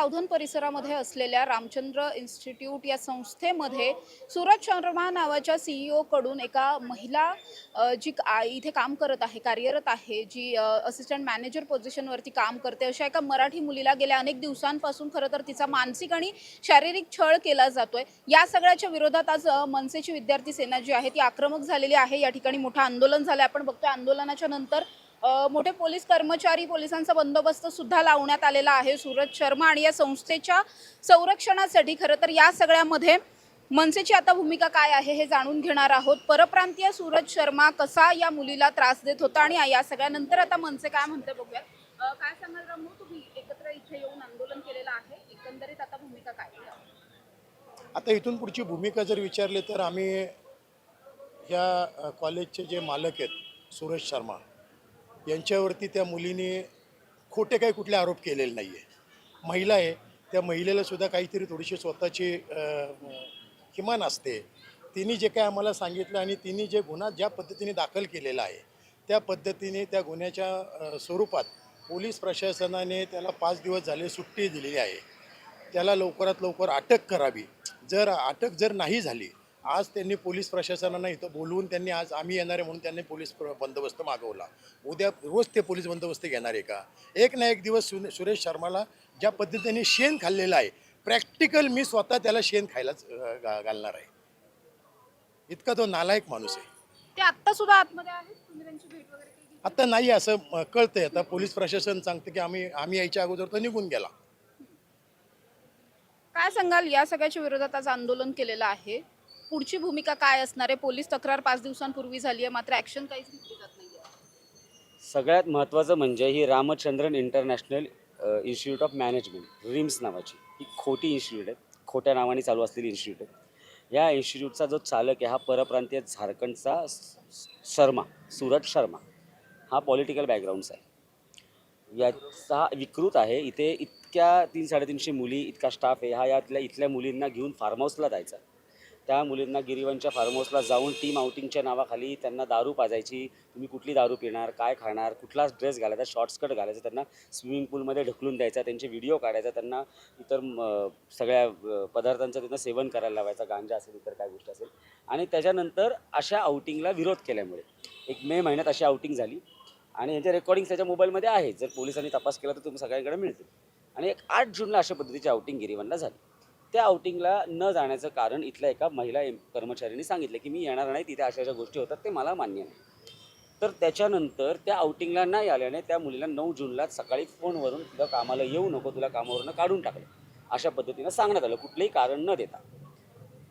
पावधन परिसरामध्ये असलेल्या रामचंद्र इन्स्टिट्यूट या संस्थेमध्ये सूरज शर्मा नावाच्या सीईओकडून एका महिला जी का- इथे काम करत आहे कार्यरत आहे जी असिस्टंट मॅनेजर पोझिशनवरती काम करते अशा एका मराठी मुलीला गेल्या अनेक दिवसांपासून खरं तर तिचा मानसिक आणि शारीरिक छळ केला जातोय. या सगळ्याच्या विरोधात आज मनसेची विद्यार्थी सेना जी आहे ती आक्रमक झालेली आहे या ठिकाणी मोठं आंदोलन झालं आपण बघतोय आंदोलनाच्या नंतर मोठे पोलीस कर्मचारी पोलिसांचा बंदोबस्त सुद्धा लावण्यात आलेला आहे. सूरज शर्मा आणि या संस्थेच्या संरक्षणासाठी खरं तर या सगळ्यामध्ये मनसेची आता भूमिका काय आहे हे जाणून घेणार आहोत. परप्रांतीय सूरज शर्मा कसा या मुलीला त्रास देत होता आणि या सगळ्यानंतर आता मनसे काय म्हणते बघूया काय सांगाल रामू? तुम्ही एकत्र इथे येऊन आंदोलन केलेलं आहे. एकंदरीत आता भूमिका काय आता इथून पुढची भूमिका जर विचारली तर आम्ही या कॉलेजचे जे मालक आहेत सुरेश शर्मा यांच्यावरती त्या मुलीने खोटे काही कुठले आरोप केलेले नाही आहे महिला आहे त्या महिलेला सुद्धा काहीतरी थोडीशी स्वतःची किमान असते. तिने जे काय आम्हाला सांगितलं आणि तिने जे गुन्हा ज्या पद्धतीने दाखल केलेला आहे त्या पद्धतीने त्या गुन्ह्याच्या स्वरूपात पोलीस प्रशासनाने त्याला पाच दिवस झाले सुट्टी दिलेली आहे. त्याला लवकरात लवकर अटक करावी. जर अटक जर नाही झाली आज त्यांनी पोलीस प्रशासनानं इथं बोलवून त्यांनी आज आम्ही येणार आहे म्हणून त्यांनी पोलीस बंदोबस्त मागवला. उद्या रोज ते पोलीस बंदोबस्त घेणार आहे का? एक ना एक दिवस सुरेश शर्माला ज्या पद्धतीने शेण खाल्लेलं आहे प्रॅक्टिकल मी स्वतः त्याला शेण खायलाच घालणार आहे. इतका तो नालायक माणूस आहे. ते आत्ता सुद्धा आतमध्ये आहेत? तुम्ही त्यांची भेट वगैरे केली? आता नाही असं कळतंय. आता पोलीस प्रशासन सांगतं की आम्ही आम्ही यायच्या अगोदर तो निघून गेला. काय सांगाल? या सगळ्याच्या विरोधात आज आंदोलन केलेलं आहे. पुढची भूमिका काय असणार आहे? पोलीस तक्रार पाच दिवसांपूर्वी झाली आहे मात्र ॲक्शन काहीच घेतली जात नाही सगळ्यात महत्त्वाचं म्हणजे ही Ramachandran international institute of management RIMS नावाची ही खोटी इन्स्टिट्यूट आहे. खोट्या नावाने चालू असलेली इन्स्टिट्यूट आहे. या इन्स्टिट्यूटचा जो चालक आहे हा परप्रांतीय झारखंडचा स- शर्मा सूरज शर्मा. हा पॉलिटिकल बॅकग्राऊंडचा आहे. याचा विकृत आहे इथे इतक्या तीन साडेतीनशे मुली इतका स्टाफ आहे हा यातल्या इथल्या मुलींना घेऊन फार्म हाऊसला जायचा त्या मुलींना गिरीवनच्या फार्म हाऊसला जाऊन टीम आउटिंगच्या नावाखाली त्यांना दारू पाजायची. तुम्ही कुठली दारू पिणार काय खाणार कुठला ड्रेस घालायचा शॉर्ट्सकट घालायचा त्यांना स्विमिंग पूलमध्ये ढकलून द्यायचा त्यांचे व्हिडिओ काढायचा त्यांना इतर सगळ्या पदार्थांचं त्यांना सेवन करायला लावायचा गांजा असेल इतर काय गोष्ट असेल. आणि त्याच्यानंतर अशा आउटिंगला विरोध केल्यामुळे एक मे महिन्यात अशी आउटिंग झाली. आणि यांच्या रेकॉर्डिंग त्याच्या मोबाईलमध्ये आहे जर पोलिसांनी तपास केला तर तुम्ही सगळ्यांकडे मिळतील. आणि एक आठ जूनला अशा पद्धतीची आउटिंग गिरीवनला झाली. त्या आउटिंगला न जाण्याचं कारण इथल्या एका महिला एम कर्मचाऱ्यांनी सांगितलं की मी येणार नाही तिथे अशा अशा गोष्टी होतात ते मला मान्य नाही. तर त्याच्यानंतर त्या आउटिंगला नाही आल्याने त्या मुलीला नऊ जूनला सकाळी फोनवरून तुला कामाला येऊ नको तुला कामावरून काढून टाकलं. अशा पद्धतीनं सांगण्यात आलं कुठलंही कारण न देता.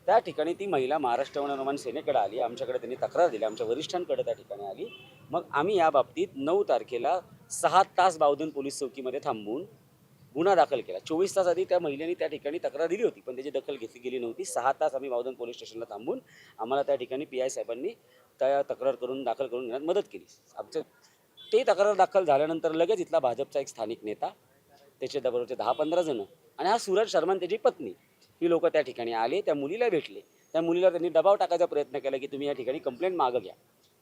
त्या ठिकाणी ती महिला महाराष्ट्र वननिर्माण सेनेकडे आली आमच्याकडे त्यांनी तक्रार दिली आमच्या वरिष्ठांकडे त्या ठिकाणी आली. मग आम्ही या बाबतीत नऊ तारखेला सहा तास बावधन पोलीस चौकीमध्ये थांबून गुन्हा दाखल केला. चोवीस तास आधी त्या महिलेने त्या ठिकाणी तक्रार दिली होती पण त्याची दखल घेतली गेली नव्हती. सहा तास आम्ही बावधन पोलीस स्टेशनला थांबून आम्हाला त्या ठिकाणी पी आय साहेबांनी त्या तक्रार करून दाखल करून घेण्यात मदत केली. आमचं ते तक्रार दाखल झाल्यानंतर लगेच इथला भाजपचा एक स्थानिक नेता त्याच्या बरोबरचे दहा पंधरा जण आणि हा सूरज शर्मा त्याची पत्नी ही लोक त्या ठिकाणी आले त्या मुलीला भेटले. त्या मुलीला त्यांनी दबाव टाकायचा प्रयत्न केला की तुम्ही या ठिकाणी कंप्लेंट मागं घ्या.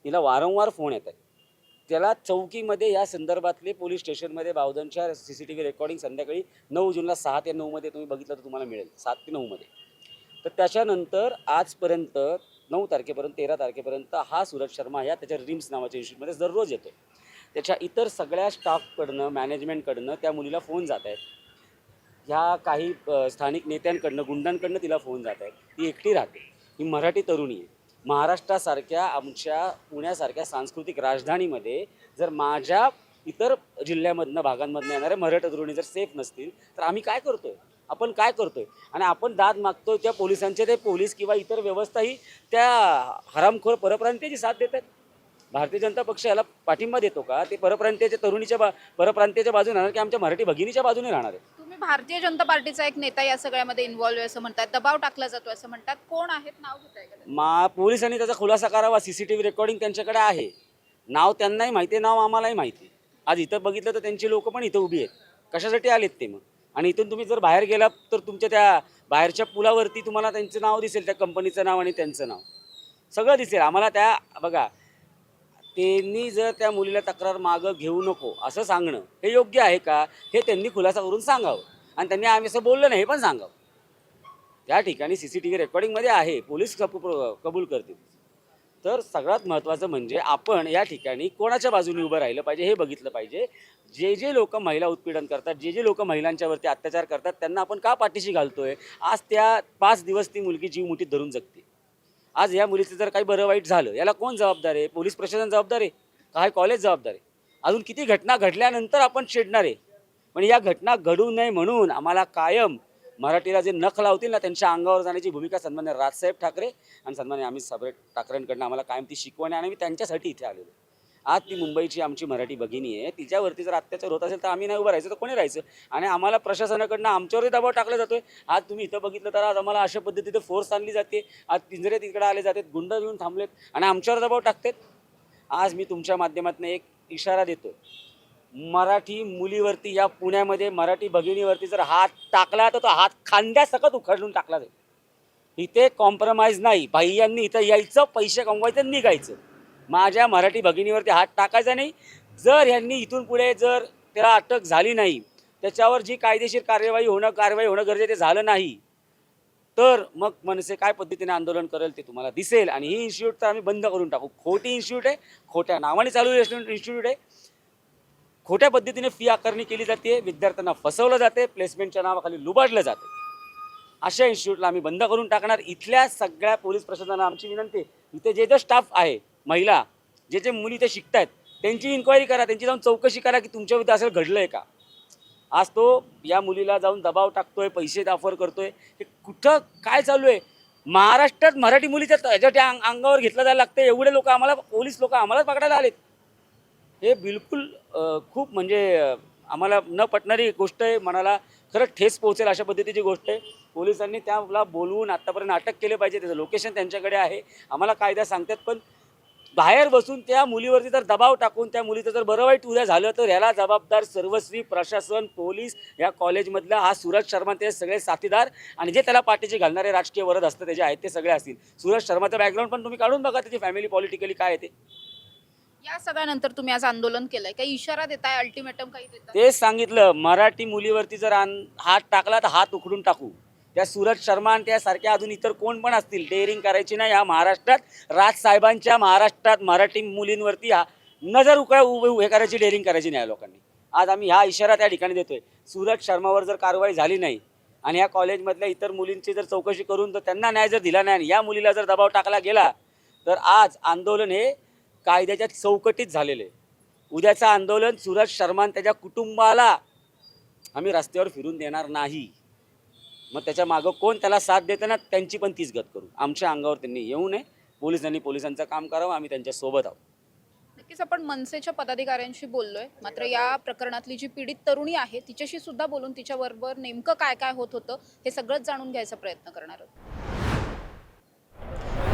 तिला वारंवार फोन येत आहेत त्याला चौकीमध्ये या संदर्भातले पोलीस स्टेशनमध्ये बावधनच्या C C T V recording संध्याकाळी नऊ जूनला सहा ते नऊमध्ये तुम्ही बघितलं तर तुम्हाला मिळेल. सात ते नऊमध्ये. तर त्याच्यानंतर आजपर्यंत नऊ तारखेपर्यंत तेरा तारखेपर्यंत हा सूरज शर्मा या त्याच्या रिम्स नावाच्या इन्स्टिट्यूटमध्ये दररोज येतो त्याच्या इतर सगळ्या स्टाफकडनं मॅनेजमेंटकडनं त्या मुलीला फोन जात आहेत ह्या काही स्थानिक नेत्यांकडनं गुंडांकडनं तिला फोन जात आहेत ती एकटी राहते. ही मराठी तरुणी आहे. महाराष्ट्रासारख्या आमच्या पुण्यासारख्या सांस्कृतिक राजधानीमध्ये जर माझ्या इतर जिल्ह्यामधनं भागांमधनं येणाऱ्या मराठा तरुणी जर सेफ नसतील तर आम्ही काय करतोय? आपण काय करतोय? आणि आपण दाद मागतोय त्या पोलिसांचे ते पोलीस किंवा इतर व्यवस्था ही त्या हरामखोर परप्रांतीची साथ देतात? भारतीय जनता पक्ष याला पाठिंबा देतो का? ते परप्रांतीयाच्या तरुणीच्या बा परप्रांतीयाच्या बाजूने राहणार की आमच्या मराठी भगिनीच्या बाजूने राहणार आहे? तुम्ही भारतीय जनता पार्टीचा एक नेता या सगळ्यामध्ये इन्व्हॉल्व्ह आहे असं म्हणतात. दबाव टाकला जातो असं म्हणतात. कोण आहेत? नाव घेताय का त्याचं? मा पोलिसांनी त्याचा खुलासा करावा. C C T V recording त्यांच्याकडे आहे. नाव त्यांनाही माहिती आहे नाव आम्हालाही माहिती आहे. आज इथं बघितलं तर त्यांची लोक पण इथं उभी आहेत. कशासाठी आलेत ते मग? आणि इथून तुम्ही जर बाहेर गेलात तर तुमच्या त्या बाहेरच्या पुलावरती तुम्हाला त्यांचं नाव दिसेल त्या कंपनीचं नाव आणि त्यांचं नाव. सगळं दिसेल. आम्हाला त्या बघा त्यांनी जर त्या मुलीला तक्रार मागं घेऊ नको असं सांगणं हे योग्य आहे का? हे त्यांनी खुलासा करून सांगावं. आणि त्यांनी आम्ही असं बोललं नाही हे पण सांगावं. त्या ठिकाणी सी सी टी व्ही रेकॉर्डिंगमध्ये आहे पोलीस कबूल करतील. तर सगळ्यात महत्त्वाचं म्हणजे आपण या ठिकाणी कोणाच्या बाजूने उभं राहिलं पाहिजे हे बघितलं पाहिजे. जे जे लोक महिला उत्पीडन करतात जे जे लोक महिलांच्यावरती अत्याचार करतात त्यांना आपण का पाठीशी घालतोय? आज त्या पाच दिवस ती मुलगी जीव मुठीत धरून जगते. आज या मुलीचं जर काही बरं वाईट झालं याला कोण जबाबदार आहे? पोलीस प्रशासन जबाबदार आहे? काय कॉलेज जबाबदार आहे? अजून किती घटना घडल्यानंतर आपण छेडणार आहे? पण या घटना घडू नये म्हणून आम्हाला कायम मराठीला जे नख लावतील ना त्यांच्या अंगावर जाण्याची भूमिका सन्मान्य राजसाहेब ठाकरे आणि सन्मान्य अमित साबरे ठाकरेंकडनं आम्हाला कायम ती शिकवण आहे आणि मी त्यांच्यासाठी इथे आलेलो आहे. आज ती मुंबईची आमची मराठी भगिनी आहे. तिच्यावरती जर अत्याचार होत असेल तर आम्ही नाही उभं राहायचं. तर कोणी राहायचं? आणि आम्हाला प्रशासनाकडनं आमच्यावरही दबाव टाकला जातोय. आज तुम्ही इथं बघितलं तर आज आम्हाला अशा पद्धतीने फोर्स आणली जाते. आज पिंजरे तिकडे आले जातात गुंड घेऊन थांबलेत आणि आमच्यावर दबाव टाकतात. आज मी तुमच्या माध्यमातून एक इशारा देतो मराठी मुलीवरती या पुण्यामध्ये मराठी भगिनीवरती जर हात टाकला तर तो हात खांद्यासकट उखडून टाकला जाईल. इथे कॉम्प्रोमाइज नाही. बाह्यांनी इथं यायचं पैसे कमवायचं आणि निघायचं. माझ्या मराठी भगिनीवरती हात टाकायचा नाही. जर ह्यांनी इथून पुढे जर त्याला अटक झाली नाही त्याच्यावर जी कायदेशीर कार्यवाही होणं कारवाई होणं गरजेचं झालं नाही तर मग मनसे काय पद्धतीने आंदोलन करेल ते तुम्हाला दिसेल. आणि ही इन्स्टिट्यूट तर आम्ही बंद करून टाकू. खोटी इन्स्टिट्यूट आहे खोट्या नावाने चालू इन्स्टिट्यूट आहे. खोट्या पद्धतीने फी आकारणी केली जाते विद्यार्थ्यांना फसवलं जाते प्लेसमेंटच्या नावाखाली लुबाडलं जाते. अशा इन्स्टिट्यूटला आम्ही बंद करून टाकणार. इथल्या सगळ्या पोलीस प्रशासनाला आमची विनंती इथे जे जे स्टाफ आहे महिला जे जे मुली ते शिकत आहेत त्यांची इन्क्वायरी करा त्यांची जाऊन चौकशी करा की तुमच्या विरुद्ध असं घडलं आहे का? आज तो या मुलीला जाऊन दबाव टाकतोय पैसे ऑफर करतोय. हे कुठं काय चालू आहे? महाराष्ट्रात मराठी मुलीच्या त्याच्या अंग अंगावर घेतलं जायला लागतं एवढे लोक आम्हाला पोलीस लोक आम्हालाच पकडायला आलेत. हे बिलकुल खूप म्हणजे आम्हाला न पटणारी गोष्ट आहे. मनाला खरंच ठेस पोहोचेल अशा पद्धतीची गोष्ट आहे. पोलिसांनी त्याला बोलवून आत्तापर्यंत अटक केले पाहिजे. त्याचं लोकेशन त्यांच्याकडे आहे. आम्हाला कायदा सांगतात पण बाहेर बसून त्या मुलीवरती जर दबाव टाकून त्या मुलीचं जर बरं वाईट उद्या झालं तर याला जबाबदार सर्वस्वी प्रशासन पोलीस या कॉलेजमधला हा सूरज शर्मा ते सगळे साथीदार आणि जे त्याला पाठीचे घालणारे राजकीय वरद असतं त्याचे आहेत ते सगळे असतील. सूरज शर्माचं बॅकग्राऊंड पण तुम्ही काढून बघा त्याची फॅमिली पॉलिटिकली काय आहे ते. या सगळ्यानंतर तुम्ही आज आंदोलन केलंय. काही इशारा देताय अल्टिमेटम काही देताय? तेच सांगितलं मराठी मुलीवरती जर हात टाकला तर हात उखडून टाकू. त्या सूरज शर्मा आणि त्यासारख्या अजून इतर कोण पण असतील डेअरिंग करायची नाही. या महाराष्ट्रात राजसाहेबांच्या महाराष्ट्रात मराठी मुलींवरती हा नजर उकळ उभे हे करायची डेअरिंग करायची नाही या लोकांनी. आज आम्ही हा इशारा त्या ठिकाणी देतोय. सूरज शर्मावर जर कारवाई झाली नाही आणि या कॉलेजमधल्या इतर मुलींची जर चौकशी करून तर त्यांना न्याय जर दिला नाही आणि या मुलीला जर दबाव टाकला गेला तर आज आंदोलन हे कायद्याच्या चौकटीत झालेलं आहे. उद्याचं आंदोलन सूरज शर्मा त्याच्या कुटुंबाला आम्ही रस्त्यावर फिरून देणार नाही. मग त्याच्या मागं कोण त्याला साथ देतं ना त्यांची पण तीच गत करू. आमच्या अंगावर त्यांनी येऊ नये. पोलिसांनी पोलिसांचं काम करावं. आम्ही त्यांच्यासोबत आहोत. नक्कीच आपण मनसेच्या पदाधिकाऱ्यांशी बोललोय. मात्र या प्रकरणातली जी पीडित तरुणी आहे तिच्याशी सुद्धा बोलून तिच्याबरोबर नेमकं काय काय होत होतं हे सगळंच जाणून घ्यायचा प्रयत्न करणार आहोत.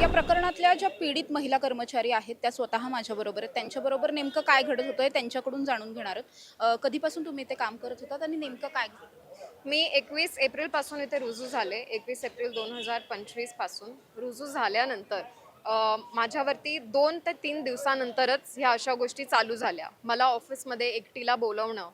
या प्रकरणातल्या ज्या पीडित महिला कर्मचारी आहेत त्या स्वतः माझ्याबरोबर आहेत. त्यांच्याबरोबर नेमकं काय घडत होतं हे त्यांच्याकडून जाणून घेणार आहोत. अं, कधीपासून तुम्ही ते काम करत होतात आणि नेमकं काय घडत मी एकवीस एप्रिलपासून इथे रुजू झाले एकवीस एप्रिल दोन हजार पंचवीसपासून. रुजू झाल्यानंतर माझ्यावरती दोन ते तीन दिवसानंतरच ह्या अशा गोष्टी चालू झाल्या. मला ऑफिसमध्ये एकटीला बोलवणं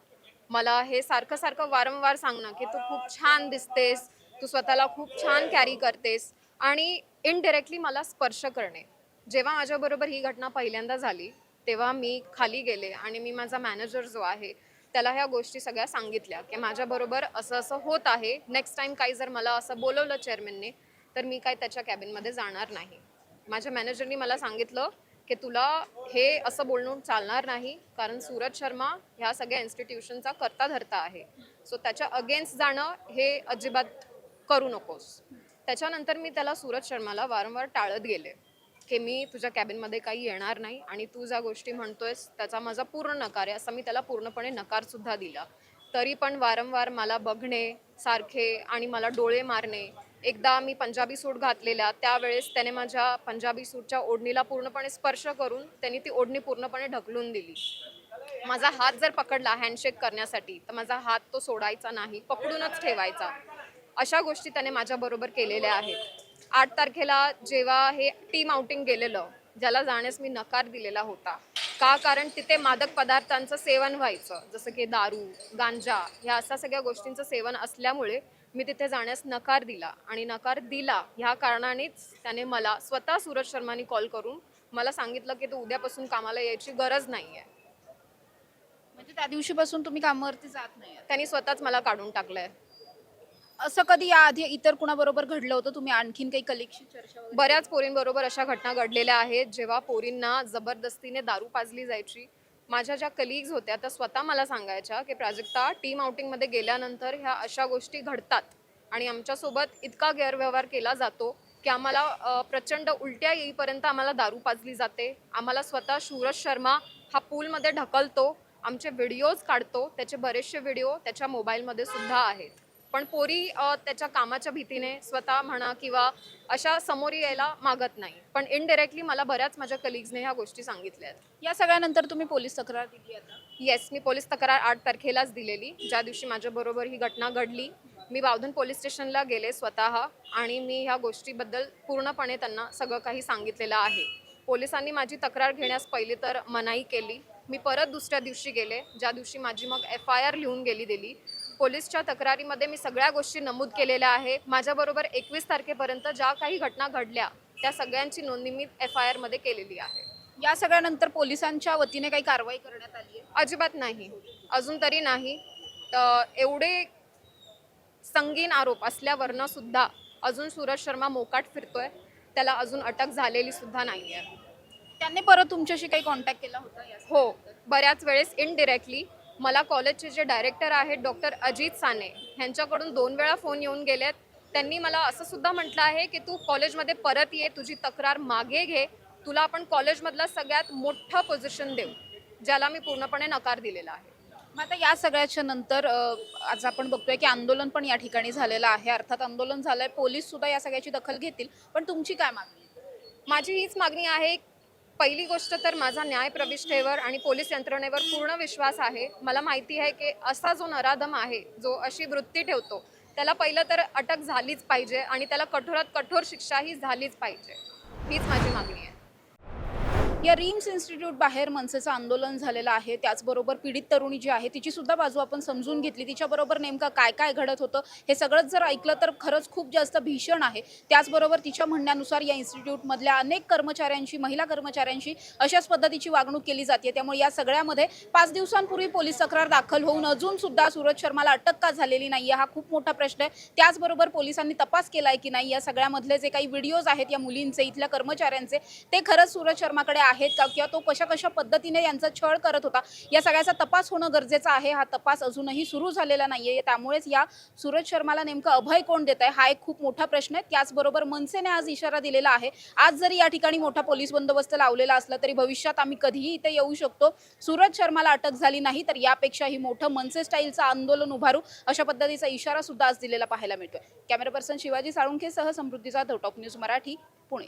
मला हे सारखं सारखं वारंवार सांगणं की तू खूप छान दिसतेस तू स्वतःला खूप छान कॅरी करतेस आणि इनडिरेक्टली मला स्पर्श करणे. जेव्हा माझ्याबरोबर ही घटना पहिल्यांदा झाली तेव्हा मी खाली गेले आणि मी माझा मॅनेजर जो आहे त्याला ह्या गोष्टी सगळ्या सांगितल्या की माझ्याबरोबर असं असं होत आहे नेक्स्ट टाईम काही जर मला असं बोलवलं चेअरमॅनने तर मी काय त्याच्या कॅबिनमध्ये जाणार नाही. माझ्या मॅनेजरनी मला सांगितलं की तुला हे असं बोलणं चालणार नाही कारण सूरज शर्मा ह्या सगळ्या इन्स्टिट्यूशनचा करता धरता आहे. सो त्याच्या अगेन्स्ट जाणं हे अजिबात करू नकोस. त्याच्यानंतर मी त्याला सूरज शर्माला वारंवार टाळत गेले. की मी तुझ्या कॅबिनमध्ये काही येणार नाही आणि तू ज्या गोष्टी म्हणतोयस त्याचा माझा पूर्ण नकार आहे असं मी त्याला पूर्णपणे नकारसुद्धा दिला. तरी पण वारंवार मला बघणे सारखे आणि मला डोळे मारणे एकदा मी पंजाबी सूट घातलेल्या त्यावेळेस त्याने माझ्या पंजाबी सूटच्या ओढणीला पूर्णपणे स्पर्श करून त्यांनी ती ओढणी पूर्णपणे ढकलून दिली. माझा हात जर पकडला हँडशेक करण्यासाठी तर माझा हात तो सोडायचा नाही पकडूनच ठेवायचा. अशा गोष्टी त्याने माझ्याबरोबर केलेल्या आहेत. आठ तारखेला जेव्हा हे टीम आउटिंग गेलेलं ज्याला जाण्यास मी नकार दिलेला होता. का? कारण तिथे मादक पदार्थांचं सेवन व्हायचं. जसं की दारू गांजा ह्या अशा सगळ्या गोष्टींचं सेवन असल्यामुळे मी तिथे जाण्यास नकार दिला. आणि नकार दिला ह्या कारणानेच त्याने मला स्वतः सूरज शर्मानी कॉल करून मला सांगितलं की तू उद्यापासून कामाला यायची गरज नाही आहे म्हणजे त्या दिवशीपासून तुम्ही कामावरती जात नाही. त्यांनी स्वतःच मला काढून टाकलंय. असं कधी याआधी इतर कुणाबरोबर घडलं होतं? तुम्ही आणखीन काही कलिकशी चर्चा वगैरे बऱ्याच पोरींबरोबर अशा घटना घडलेल्या आहेत जेव्हा पोरींना जबरदस्तीने दारू पाजली जायची. माझ्या ज्या कलिग्ज होत्या त्या स्वतः मला सांगायच्या की प्राजक्ता टीम आउटिंगमध्ये गेल्यानंतर ह्या अशा गोष्टी घडतात आणि आमच्यासोबत इतका गैरव्यवहार केला जातो की आम्हाला अ, प्रचंड उलट्या येईपर्यंत आम्हाला दारू पाजली जाते. आम्हाला स्वतः सूरज शर्मा हा पूलमध्ये ढकलतो आमचे व्हिडिओज काढतो त्याचे बरेचसे व्हिडिओ त्याच्या मोबाईलमध्ये सुद्धा आहेत. पण पोरी त्याच्या कामाच्या भीतीने स्वतः म्हणा किंवा अशा समोर यायला मागत नाही. पण इनडायरेक्टली मला बऱ्याच माझ्या कलिग्सने ह्या गोष्टी सांगितल्या आहेत. या सगळ्यानंतर तुम्ही पोलीस तक्रार दिली आता? येस मी पोलीस तक्रार आठ तारखेलाच दिलेली. ज्या दिवशी माझ्याबरोबर ही घटना घडली मी बावधन पोलीस स्टेशनला गेले स्वतः आणि मी ह्या गोष्टीबद्दल पूर्णपणे त्यांना सगळं काही सांगितलेलं आहे. पोलिसांनी माझी तक्रार घेण्यास पहिली तर मनाई केली. मी परत दुसऱ्या दिवशी गेले. ज्या दिवशी माझी मग एफ आय आर लिहून गेली दिली. पोलीसच्या तक्रारीमध्ये मी सगळ्या गोष्टी नमूद केलेल्या आहे. माझ्याबरोबर एकवीस तारखेपर्यंत ज्या काही घटना घडल्या त्या सगळ्यांची नोंदणी मी एफ आय आरमध्ये केलेली आहे. या सगळ्यानंतर पोलिसांच्या वतीने काही कारवाई करण्यात आली आहे? अजिबात नाही. अजून तरी नाही. एवढे संगीन आरोप असल्यावरनं सुद्धा अजून सूरज शर्मा मोकाट फिरतोय. त्याला अजून अटक झालेली सुद्धा नाही आहे त्यांनी परत तुमच्याशी काही कॉन्टॅक्ट केला होता? हो. बऱ्याच वेळेस इनडिरेक्टली मला कॉलेजचे जे डायरेक्टर आहेत डॉक्टर अजित साने ह्यांच्याकडून दोन वेळा फोन येऊन गेलेत त्यांनी मला असं सुद्धा म्हटलं आहे की तू कॉलेजमध्ये परत ये तुझी तक्रार मागे घे. तुला आपण कॉलेजमधला सगळ्यात मोठं पोझिशन देऊ ज्याला मी पूर्णपणे नकार दिलेला आहे. मग आता या सगळ्याच्या नंतर आज आपण बघतोय की आंदोलन पण या ठिकाणी झालेलं आहे. अर्थात आंदोलन झालंय पोलीस सुद्धा या सगळ्याची दखल घेतील. पण तुमची काय मागणी? माझी हीच मागणी आहे पहिली गोष्ट तर माझा न्याय प्रविष्ठेवर आणि पोलीस यंत्रणेवर पूर्ण विश्वास आहे. मला माहिती आहे की असा जो नराधम आहे जो अशी वृत्ती ठेवतो त्याला पहिलं तर अटक झालीच पाहिजे आणि त्याला कठोरात कठोर शिक्षाही झालीच पाहिजे. हीच माझी मागणी आहे. या रिम्स इन्स्टिट्यूट बाहेर मनसेचं आंदोलन झालेलं आहे त्याचबरोबर पीडित तरुणी जी आहे तिची सुद्धा बाजू आपण समजून घेतली. तिच्याबरोबर नेमकं काय काय घडत होतं हे सगळंच जर ऐकलं तर खरंच खूप जास्त भीषण आहे. त्याचबरोबर तिच्या म्हणण्यानुसार या इन्स्टिट्यूटमधल्या अनेक कर्मचाऱ्यांशी महिला कर्मचाऱ्यांशी अशाच पद्धतीची वागणूक केली जाते. त्यामुळे या सगळ्यामध्ये पाच दिवसांपूर्वी पोलीस तक्रार दाखल होऊन अजून सुद्धा सूरज शर्माला अटक का झालेली नाही हा खूप मोठा प्रश्न आहे. त्याचबरोबर पोलिसांनी तपास केलाय की नाही या सगळ्यामधले जे काही व्हिडिओज आहेत या मुलींचे इथल्या कर्मचाऱ्यांचे ते खरंच सूरज शर्माकडे आहेत का? किंवा तो कशा कशा पद्धतीने यांचा छळ करत होता? या सगळ्याचा तपास होणं गरजेचं आहे. हा तपास अजूनही सुरू झालेला नाहीये. त्यामुळेच या सूरज शर्माला नेमकं अभय कोण देत आहे? हा एक खूप मोठा प्रश्न आहे. त्याचबरोबर मनसेने आज इशारा दिलेला आहे. आज जरी या ठिकाणी मोठा पोलीस बंदोबस्त लावलेला असला तरी भविष्यात आम्ही कधीही इथे येऊ शकतो. सूरज शर्माला अटक झाली नाही तर यापेक्षाही मोठं मनसे स्टाईलचं आंदोलन उभारू अशा पद्धतीचा इशारा सुद्धा आज दिलेला पाहायला मिळतोय. कॅमेरा पर्सन शिवाजी साळुंखेसह समृद्धीचा धोटॉप न्यूज मराठी पुणे.